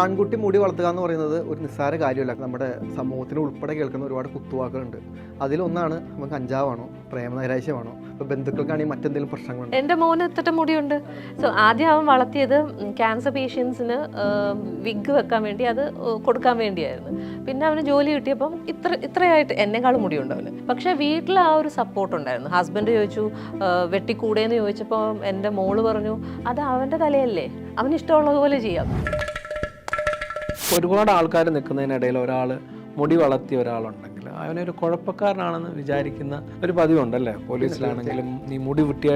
ആൺകുട്ടി മുടി വളർത്തുക എന്ന് പറയുന്നത് ഒരു നിസ്സാര കാര്യമല്ല. നമ്മുടെ സമൂഹത്തിൽ ഉൾപ്പെടെ കേൾക്കുന്ന ഒരുപാട് കുത്തുവാക്കുകളുണ്ട്. അതിലൊന്നാണ് നമുക്ക് കഞ്ചാവാണോ പ്രേമനൈരാശ്യമാണോ ഇപ്പൊ ബന്ധുക്കൾക്കാണെങ്കിൽ മറ്റെന്തെങ്കിലും പ്രശ്നങ്ങളുണ്ട്? എന്റെ മോന് എത്ര മുടിയുണ്ട്. സോ ആദ്യം അവൻ വളർത്തിയത് ക്യാൻസർ പേഷ്യൻസിന് വിഗ് വെക്കാൻ വേണ്ടി അത് കൊടുക്കാൻ വേണ്ടിയായിരുന്നു. പിന്നെ അവന് ജോലി കിട്ടിയപ്പം ഇത്ര ഇത്രയായിട്ട് എന്നെക്കാളും മുടിയുണ്ട് അവന്. പക്ഷെ വീട്ടിൽ ആ ഒരു സപ്പോർട്ട് ഉണ്ടായിരുന്നു. ഹസ്ബൻഡ് ചോദിച്ചു വെട്ടിക്കൂടെ എന്ന് ചോദിച്ചപ്പോൾ എന്റെ മോൾ പറഞ്ഞു അത് അവന്റെ തലയല്ലേ? അവന് ഇഷ്ടമുള്ളതുപോലെ ചെയ്യാം. ഒരുപാട് ആൾക്കാർ നിൽക്കുന്നതിനിടയിൽ ഒരാൾ മുടി വളർത്തിയ ഒരാളുണ്ടെങ്കിൽ അവനൊരു കുഴപ്പക്കാരനാണെന്ന് വിചാരിക്കുന്ന ഒരു പതിവുണ്ടല്ലേ? പോലീസിലാണെങ്കിലും നീ മുടി വെട്ടിയ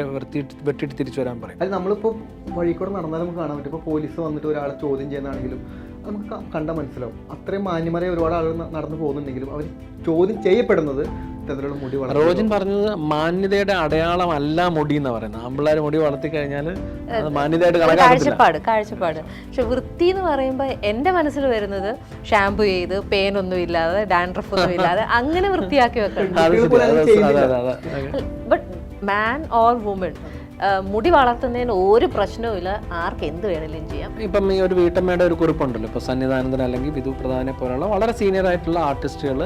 വെട്ടിയിട്ട് തിരിച്ചു വരാൻ പറയും. അത് നമ്മളിപ്പോൾ വഴി കൂടെ നടന്നാൽ നമുക്ക് കാണാൻ പറ്റും. ഇപ്പോൾ പോലീസ് വന്നിട്ട് ഒരാളെ ചോദ്യം ചെയ്യുന്നതാണെങ്കിലും നമുക്ക് കണ്ട കണ്ടാൽ മനസ്സിലാവും. അത്രയും മാന്യമാരെ ഒരുപാട് ആളുകൾ നടന്നു പോകുന്നുണ്ടെങ്കിലും അവർ ചോദ്യം ചെയ്യപ്പെടുന്നത് ഇത്തരത്തിലുള്ള മുടി വളർത്തി റോജൻ പറഞ്ഞത് മാന്യതയുടെ അടയാളമല്ല മുടി എന്ന് പറയുന്നത്. ആമ്പിള്ളേർ മുടി വളർത്തി കഴിഞ്ഞാൽ അത് മാന്യതയായിട്ട് ഒരു കണക്കാക്കത്തില്ല. കാഴ്ചപ്പാട് കാഴ്ചപ്പാട്. പക്ഷെ വൃത്തി എന്ന് പറയുമ്പോൾ എന്റെ മനസ്സിൽ വരുന്നത് ഷാമ്പു ചെയ്ത് പേനൊന്നും ഇല്ലാതെ ഡാൻഡ്രഫ് ഒന്നും ഇല്ലാതെ അങ്ങനെ വൃത്തിയാക്കി വെക്കണം. അത് ശരി, അത് അത് അതെ, അതെ, അതെ. ബട്ട് മാൻ ഓർ വുമൺ മുടി വളർത്തുന്നതിന് ഒരു പ്രശ്നവുമില്ല. ആർക്ക് എന്ത് വേണമെങ്കിലും ചെയ്യാം. ഇപ്പം ഈ ഒരു വീട്ടമ്മയുടെ ഒരു കുറിപ്പുണ്ടല്ലോ. ഇപ്പോൾ സന്നിധാനന്ദൻ അല്ലെങ്കിൽ വിധു പ്രധാനെ പോലുള്ള വളരെ സീനിയർ ആയിട്ടുള്ള ആർട്ടിസ്റ്റുകൾ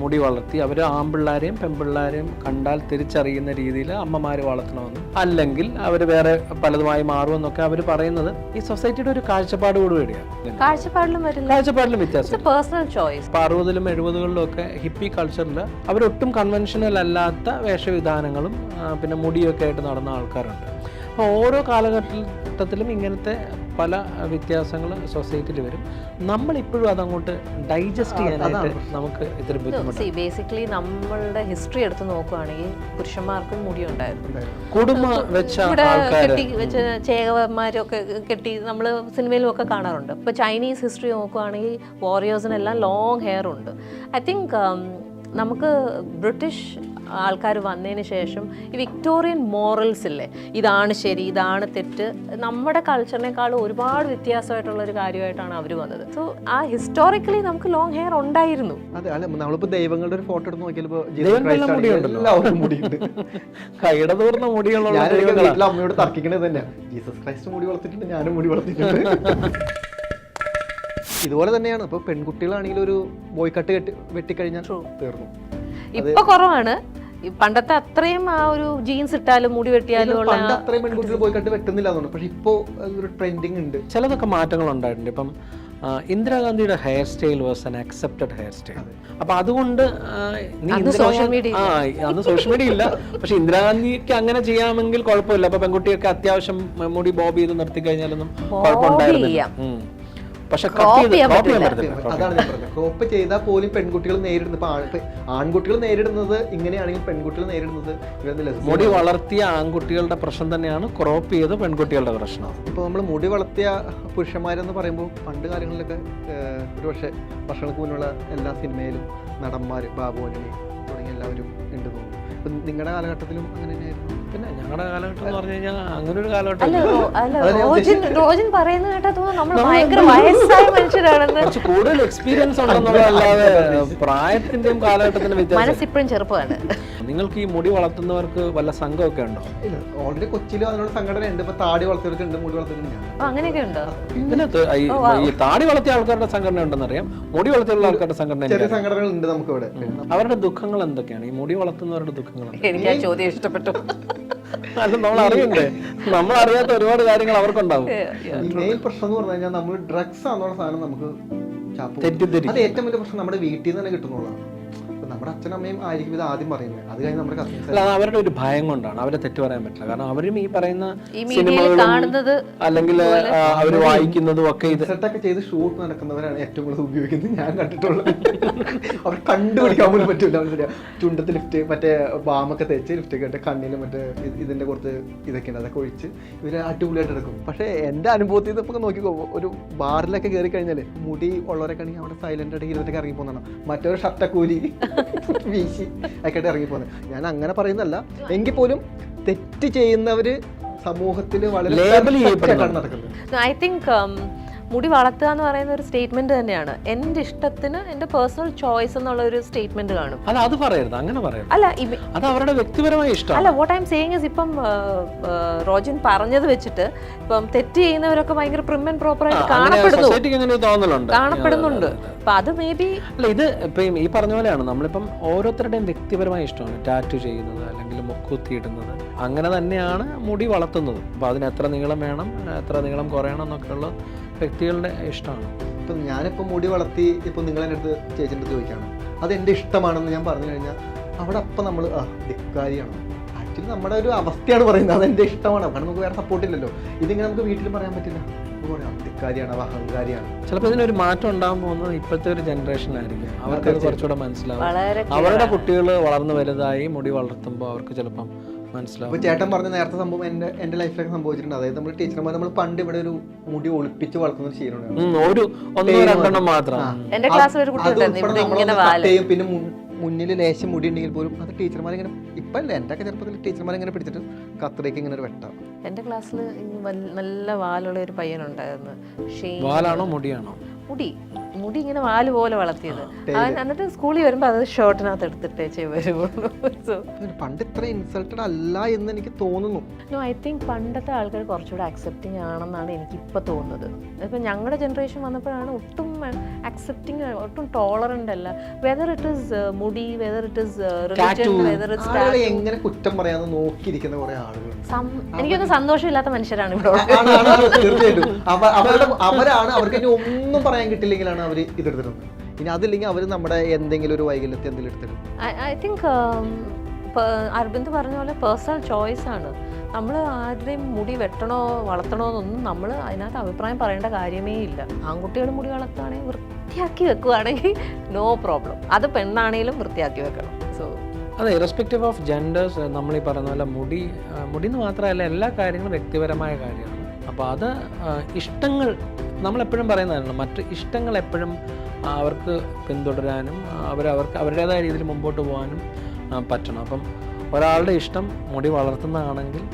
മുടി വളർത്തി അവർ ആമ്പിള്ളാരെയും പെമ്പിള്ളാരെയും കണ്ടാൽ തിരിച്ചറിയുന്ന രീതിയിൽ അമ്മമാർ വളർത്തണമെന്ന് അല്ലെങ്കിൽ അവർ വേറെ പലതുമായി മാറുമെന്നൊക്കെ അവർ പറയുന്നത് ഈ സൊസൈറ്റിയുടെ ഒരു കാഴ്ചപ്പാട് കൂടുകയാണ് കാഴ്ചപ്പാടിലും കാഴ്ചപ്പാടിലും വ്യത്യാസം പേഴ്സണൽ ചോയ്സ് അറുപതിലും എഴുപതുകളിലും ഒക്കെ ഹിപ്പി കൾച്ചറിൽ അവരൊട്ടും കൺവെൻഷനൽ അല്ലാത്ത വേഷവിധാനങ്ങളും പിന്നെ മുടിയൊക്കെ ആയിട്ട് നടന്ന ആൾക്കാരുണ്ട് അപ്പോൾ ഓരോ കാലഘട്ടത്തിലും ഇങ്ങനത്തെ പല വ്യത്യാസങ്ങൾ സൊസൈറ്റിയിൽ വരും. നമ്മളിപ്പോഴും അതങ്ങോട്ട് ഡൈജസ്റ്റ് ചെയ്യാനായിട്ട് നമുക്ക് ഇത്തിരി ബുദ്ധിമുട്ട് സി ബേസിക്കലി നമ്മളുടെ ഹിസ്റ്ററി എടുത്ത് നോക്കുകയാണെങ്കിൽ പുരുഷന്മാർക്കും മുടി ഉണ്ടായിരുന്നു കുടുംബ വെച്ച കെട്ടി വെച്ച ചേകവന്മാരൊക്കെ കെട്ടി നമ്മൾ സിനിമയിലും ഒക്കെ കാണാറുണ്ട് ഇപ്പോൾ ചൈനീസ് ഹിസ്റ്ററി നോക്കുകയാണെങ്കിൽ വാറിയേഴ്സിനെല്ലാം ലോങ് ഹെയർ ഉണ്ട്. ഐ തിങ്ക് നമുക്ക് ബ്രിട്ടീഷ് ആൾക്കാർ വന്നതിന് ശേഷം ഈ വിക്ടോറിയൻ മോറൽസ് ഇല്ലേ? ഇതാണ് ശരി ഇതാണ് തെറ്റ്. നമ്മുടെ കൾച്ചറിനേക്കാളും ഒരുപാട് വ്യത്യാസമായിട്ടുള്ള ഒരു കാര്യമായിട്ടാണ് അവർ വന്നത്. സോ ആ ഹിസ്റ്റോറിക്കലി നമുക്ക് ലോങ് ഹെയർ ഉണ്ടായിരുന്നു. അതെ അല്ല നമ്മളിപ്പോൾ ദൈവങ്ങളുടെ ഒരു ഫോട്ടോ എടുത്ത് നോക്കിയാൽ മുടിയുള്ള. വീട്ടിൽ അമ്മയോട് തർക്കിക്കണത് തന്നെ ജീസസ് ക്രൈസ്റ്റ് മുടി വളർത്തിട്ടുണ്ട് ഞാനും മുടി വളർത്തിട്ടുണ്ട് ഇതുപോലെ തന്നെയാണ്. ഇപ്പൊ പെൺകുട്ടികളാണെങ്കിൽ ഒരു ബോയ് കട്ട് കെട്ടി വെട്ടിക്കഴിഞ്ഞാൽ തീർന്നു. ഇപ്പൊ കുറവാണ്. പണ്ടത്തെ അത്രയും ആ ഒരു ജീൻസ് ഇട്ടാലും മുടി വെട്ടിയാലും ഉള്ള പണ്ട് അത്രയും പെൺകുട്ടികൾ ബോയ് കട്ട് വെട്ടുന്നില്ല പക്ഷെ ഇപ്പോ ഒരു ട്രെൻഡിങ് ഉണ്ട്. ചിലതൊക്കെ മാറ്റങ്ങൾ ഉണ്ടായിട്ടുണ്ട്. ഇപ്പം ഇന്ദിരാഗാന്ധിയുടെ hair style was an accepted hair style അപ്പൊ അതുകൊണ്ട് സോഷ്യൽ മീഡിയ അന്ന് സോഷ്യൽ മീഡിയ ഇല്ല. പക്ഷെ ഇന്ദിരാഗാന്ധിക്ക് അങ്ങനെ ചെയ്യാമെങ്കിൽ കുഴപ്പമില്ല. അപ്പൊ പെൺകുട്ടിയൊക്കെ അത്യാവശ്യം മുടി ബോബ് ചെയ്ത് നിർത്തി കഴിഞ്ഞാലൊന്നും കുഴപ്പമുണ്ടായിരുന്നില്ല. പക്ഷെ ചെയ്ത് ചെയ്യാൻ. പറ്റത്തില്ല. അതാണ് ഞാൻ പറഞ്ഞത്. ക്രോപ്പ് ചെയ്താൽ പോലും പെൺകുട്ടികൾ നേരിടുന്നത് ഇപ്പൊ ആൺ- ഇപ്പൊ ആൺകുട്ടികൾ നേരിടുന്നത് ഇങ്ങനെയാണെങ്കിൽ പെൺകുട്ടികൾ നേരിടുന്നത് മുടി വളർത്തിയ ആൺകുട്ടികളുടെ പ്രശ്നം തന്നെയാണ് ക്രോപ്പ് ചെയ്ത പെൺകുട്ടികളുടെ പ്രശ്നം. ഇപ്പോൾ നമ്മൾ മുടി വളർത്തിയ പുരുഷന്മാരെന്ന് പറയുമ്പോൾ പണ്ട് കാലങ്ങളിലൊക്കെ ഒരുപക്ഷെ ഒരു വർഷങ്ങൾക്ക് മുന്നുള്ള എല്ലാ സിനിമയിലും നടന്മാർ ബാബു ആന്റണി തുടങ്ങിയ എല്ലാവരും ഉണ്ട് തോന്നുന്നു. നിങ്ങളുടെ കാലഘട്ടത്തിലും അങ്ങനെ തന്നെയായിരുന്നു? പിന്നെ ഞങ്ങളുടെ കാലഘട്ടം എന്ന് പറഞ്ഞു കഴിഞ്ഞാൽ അങ്ങനെ ഒരു കാലഘട്ടം റോജിൻ റോജിൻ പറയുന്ന കേട്ടാ തോന്നുന്നു നമ്മൾ ഭയങ്കര വയസ്സായ മനുഷ്യരാണെന്ന്. കുറച്ച് കൂടുതൽ എക്സ്പീരിയൻസ് ഉണ്ടെന്നുള്ളതല്ലാതെ പ്രായത്തിന്റെയും കാലഘട്ടത്തിന്റെ വ്യത്യാസം. മനസ്സിപ്പോഴും ചെറുപ്പമാണ്. നിങ്ങൾക്ക് ഈ മുടി വളർത്തുന്നവർക്ക് വല്ല സംഘമൊക്കെ ഉണ്ടോ? ഓൾറെഡി കൊച്ചിയിലും അതിനുള്ള സംഘടന ഉണ്ട്. ഇപ്പൊ താടി വളർത്തിയവർക്കുണ്ട് മുടി വളർത്തിയിട്ടുണ്ട് അപ്പൊ അങ്ങനെയൊക്കെ ഉണ്ടോ? പിന്നെ ഈ ഈ താടി വളർത്തിയ ആൾക്കാരുടെ സംഘടന ഉണ്ടെന്നറിയാം. മുടി വളർത്തിയുള്ള ആൾക്കാരുടെ സംഘടന ചെറിയ സംഘടനകൾ ഉണ്ട് നമുക്ക് ഇവിടെ അവരുടെ ദുഃഖങ്ങൾ എന്തൊക്കെയാണ്? ഈ മുടി വളർത്തുന്നവരുടെ ദുഃഖങ്ങൾ എനിക്ക് ആ ചോദ്യം ഇഷ്ടപ്പെട്ടു. അത് നമ്മൾ അറിയണ്ടേ നമ്മൾ അറിയാത്ത ഒരുപാട് കാര്യങ്ങൾ അവർക്കുണ്ടാവും. മെയിൻ പ്രശ്നം എന്ന് പറഞ്ഞു കഴിഞ്ഞാൽ നമ്മൾ ഡ്രഗ്സ് ആണെന്നുള്ള സാധനം നമുക്ക്. അത് ഏറ്റവും വലിയ പ്രശ്നം നമ്മുടെ വീട്ടിൽ നിന്ന് തന്നെ കിട്ടുന്നുള്ളതാണ് നമ്മുടെ അച്ഛനമ്മയും ആയിരിക്കും ഇത് ആദ്യം പറയുന്നത്. അത് കഴിഞ്ഞ് നമ്മുടെ കസിൻസ് അല്ല അവരുടെ ഒരു ഭയം കൊണ്ടാണ്. അവരെ തെറ്റ് പറയാൻ പറ്റില്ല. കാരണം അവരും ഈ പറയുന്ന സിനിമകളും അല്ലെങ്കിൽ അവർ വായിക്കുന്നതും ഒക്കെ ഇത് സെറ്റൊക്കെ ചെയ്ത് ഷൂട്ട് നടക്കുന്നവരാണ് ഏറ്റവും കൂടുതൽ ഉപയോഗിക്കുന്നത്. ഞാൻ കണ്ടിട്ടുള്ളത്. അവർ കണ്ടുപിടിക്കാൻ പോലും പറ്റില്ല മനസ്സിലാ ചുണ്ടത്ത് ലിഫ്റ്റ് മറ്റേ ബാമൊക്കെ തേച്ച് ലിഫ്റ്റ് ഒക്കെ ഇട്ട് കണ്ണിൽ മറ്റേ ഇത് ഇതിന്റെ കുറച്ച് ഇതൊക്കെ ഉണ്ട് അതൊക്കെ ഒഴിച്ച് ഇവർ അടിപൊളിയായിട്ട് എടുക്കും. പക്ഷേ എന്റെ അനുഭവത്തിൽ ഇതൊക്കെ നോക്കിക്കോ ഒരു ബാറിലൊക്കെ കയറി കഴിഞ്ഞാൽ മുടി ഉള്ളവരൊക്കെ ആണെങ്കിൽ അവിടെ സൈലന്റ് ആയിട്ട് ഇരുന്നിട്ടൊക്കെ ഇറങ്ങി പോകുന്നതാണ്. മറ്റൊരു ഷർട്ടക്കൂലി വീശി. ആയിക്കോട്ടെ ഇറങ്ങി പോകുന്നത് ഞാൻ അങ്ങനെ പറയുന്നല്ല എങ്കിൽ പോലും തെറ്റ് ചെയ്യുന്നവര് സമൂഹത്തിൽ വളരെ നടക്കുന്നത്. ഐ തിങ്ക് മുടി വളർത്തുക എന്ന് പറയുന്ന ഒരു സ്റ്റേറ്റ്മെന്റ് തന്നെയാണ്. എന്റെ ഇഷ്ടത്തിന് എന്റെ പേഴ്സണൽ ചോയ്സ് എന്നുള്ള ഒരു സ്റ്റേറ്റ്മെന്റ് കാണും. അല്ല അത് പറയരുത്. അങ്ങനെ പറയരുത്. അല്ല അത് അവരുടെ വ്യക്തിപരമായ ഇഷ്ടം അല്ല വാട്ട് ഐം സേയിങ് ഇസ് ഇപ്പം റോജിൻ പറഞ്ഞത് വെച്ചിട്ട് ഇപ്പം തെറ്റ് ചെയ്യുന്നവരൊക്കെ ഭയങ്കര പ്രിം ആൻഡ് പ്രോപ്പർ ആയിട്ട് കാണപ്പെടുന്നു. കാണപ്പെടുന്നുണ്ട്. അപ്പൊ അത് മേ ബി അല്ല ഇത് ഇപ്പം ഈ പറഞ്ഞ പോലെയാണ്. നമ്മളിപ്പം ഓരോരുത്തരുടെയും വ്യക്തിപരമായ ഇഷ്ടമാണ്. ടാറ്റു ചെയ്യുന്നത് അല്ലെങ്കിൽ മുക്കുത്തി ഇടുന്നത്. അങ്ങനെ തന്നെയാണ് മുടി വളർത്തുന്നത്. അപ്പോൾ അതിന് എത്ര നീളം വേണം എത്ര നീളം കുറയണം എന്നൊക്കെയുള്ള വ്യക്തികളുടെ ഇഷ്ടമാണ്. ഇപ്പം ഞാനിപ്പോൾ മുടി വളർത്തി ഇപ്പം നിങ്ങൾ എന്റെ അടുത്ത് ചേച്ചിന്റെ അടുത്ത് ചോദിക്കുകയാണ്. അത് എന്റെ ഇഷ്ടമാണെന്ന് ഞാൻ പറഞ്ഞു കഴിഞ്ഞാൽ അവിടെ അപ്പം നമ്മൾ ആ ധിക്കാരിയാണ്. ആക്ച്വലി നമ്മുടെ ഒരു അവസ്ഥയാണ് പറയുന്നത്. അത് എന്റെ ഇഷ്ടമാണ്. കാരണം നമുക്ക് വേറെ സപ്പോർട്ട് ഇല്ലല്ലോ. ഇതിങ്ങനെ നമുക്ക് വീട്ടിൽ പറയാൻ പറ്റില്ല. അത് അഹങ്കാരിയാണ്. ചിലപ്പോൾ ഇതിനൊരു മാറ്റം ഉണ്ടാകാൻ പോകുന്നത് ഇപ്പോഴത്തെ ഒരു ജനറേഷനിലായിരിക്കും അവർക്ക് കുറച്ചുകൂടെ മനസ്സിലാവും. വളരെ അവരുടെ കുട്ടികൾ വളർന്നു വലുതായി മുടി വളർത്തുമ്പോൾ അവർക്ക് ചിലപ്പം മനസ്സിലാവും. അപ്പോൾ ചേട്ടൻ പറഞ്ഞ നേരത്തെ സംഭവം എന്റെ എന്റെ ലൈഫിലൊക്കെ സംഭവിച്ചിട്ടുണ്ട്. അതായത് നമ്മൾ ടീച്ചർമാർ നമ്മൾ പണ്ട് ഇവിടെ ഒരു മുടി ഒളിപ്പിച്ച് വളർത്തുന്ന ഒരു ശീലമുണ്ടായിരുന്നു ഉം, ഒരു ഒന്നോ രണ്ടെണ്ണം മാത്രം. എന്റെ ക്ലാസ്സിൽ ഒരു കുട്ടി. പിന്നെ മുന്നിൽ ലേശം മുടി ഉണ്ടെങ്കിൽ പോലും അത് ടീച്ചർമാർ ഇങ്ങനെ ഇപ്പം അല്ല എന്റെ ഒക്കെ ചെറുപ്പത്തിൽ ടീച്ചർമാർ ഇങ്ങനെ പിടിച്ചിട്ട് കത്രയ്ക്ക് ഇങ്ങനെ ഒരു വെട്ട. എന്റെ ക്ലാസ്സിൽ നല്ല വാലുള്ള ഒരു പയ്യനുണ്ടായിരുന്നു. വാലാണോ മുടിയാണോ? മുടി. മുടി ഇങ്ങനെ വാൽ പോലെ വളർത്തിയത്. അവൻ എന്നിട്ട് സ്കൂളിൽ വരുമ്പോൾ അത് ഷർട്ടിനകത്ത് എടുത്തിട്ടേ വരുള്ളൂ സോ പണ്ട് ഇത്ര ഇൻസൾട്ടഡ് അല്ല എന്ന് എനിക്ക് തോന്നുന്നു. നോ ഐ തിങ്ക് പണ്ടത്തെ ആൾക്കാർ കുറച്ചുകൂടെ അക്സെപ്റ്റിംഗ് ആണെന്നാണ് എനിക്ക് ഇപ്പോൾ തോന്നുന്നത്. ഇപ്പം ഞങ്ങളുടെ ജനറേഷൻ വന്നപ്പോഴാണ് ഒട്ടും അക്സെപ്റ്റിംഗ് ഒട്ടും ടോളറന്റ് അല്ല. വെദർ ഇറ്റ് ഇസ് മുടി whether it is religion whether it's എങ്ങനെ കുറ്റം പറയാന്ന് നോക്കിയിരിക്കുന്ന കുറെ ആളുകൾ എനിക്കൊന്നും സന്തോഷമില്ലാത്ത മനുഷ്യരാണ് ഇവിടെ അവരാണ് അവർക്ക് ഒന്നും പറയാൻ കിട്ടില്ലെങ്കിലാണ് അവർ ഇതെടുത്തിരുന്നത് ഇനി അതില്ലെങ്കിൽ അവർ നമ്മുടെ എന്തെങ്കിലും ഒരു വൈകല്യത്തെ എന്തെങ്കിലും ഐ തിങ്ക് അരവിന്ദ് പറഞ്ഞ പോലെ പേഴ്സണൽ ചോയ്സ് ആണ്. നമ്മൾ ആരുടെയും മുടി വെട്ടണോ വളർത്തണോ എന്നൊന്നും നമ്മൾ അതിനകത്ത് അഭിപ്രായം പറയേണ്ട കാര്യമേ ഇല്ല. ആൺകുട്ടികൾ മുടി വളർത്തുകയാണെങ്കിൽ വൃത്തിയാക്കി വെക്കുകയാണെങ്കിൽ നോ പ്രോബ്ലം അത് പെണ്ണാണെങ്കിലും വൃത്തിയാക്കി വെക്കണം. സോ അതെ ഇറസ്പെക്റ്റീവ് ഓഫ് ജെൻഡേഴ്സ് നമ്മൾ ഈ പറയുന്ന പോലെ മുടി മുടി എന്ന് മാത്രമല്ല എല്ലാ കാര്യങ്ങളും വ്യക്തിപരമായ കാര്യമാണ്. അപ്പോൾ അത് ഇഷ്ടങ്ങൾ നമ്മളെപ്പോഴും പറയുന്നതാണ് മറ്റ് ഇഷ്ടങ്ങൾ എപ്പോഴും അവർക്ക് പിന്തുടരാനും അവർ അവർക്ക് അവരുടേതായ രീതിയിൽ മുമ്പോട്ട് പോകാനും പറ്റണം. അപ്പം ഒരാളുടെ ഇഷ്ടം മുടി വളർത്തുന്നതാണെങ്കിൽ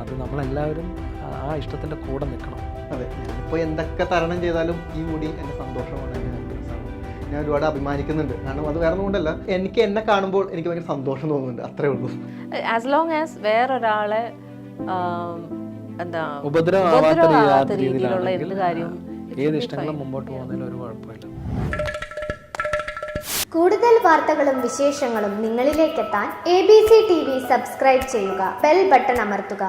അത് നമ്മളെല്ലാവരും ആ, ഇഷ്ടത്തിന്റെ കൂടെ നിൽക്കണം. അതെ ഞാനിപ്പോൾ എന്തൊക്കെ തരണം ചെയ്താലും ഈ മുടി എന്റെ സന്തോഷമാണ്. ഞാൻ ഒരുപാട് അഭിമാനിക്കുന്നുണ്ട്. കാരണം അത് വേറെ കൊണ്ടല്ല എനിക്ക് എന്നെ കാണുമ്പോൾ എനിക്ക് ഭയങ്കര സന്തോഷം തോന്നുന്നുണ്ട്. അത്രേ ഉള്ളൂ. ആസ് ലോങ് ആസ് വേറൊരാളെ എന്താ ഉപദ്രവമാവാത്ത രീതിയിലുള്ള എന്ത് കാര്യവും ഏത് ഇഷ്ടങ്ങളും മുമ്പോട്ട് പോകുന്നതിൽ ഒരു കുഴപ്പമില്ല. കൂടുതൽ വാർത്തകളും വിശേഷങ്ങളും നിങ്ങളിലേക്കെത്താൻ A B C T V subscribe ചെയ്യുക. ബെൽ ബട്ടൺ അമർത്തുക.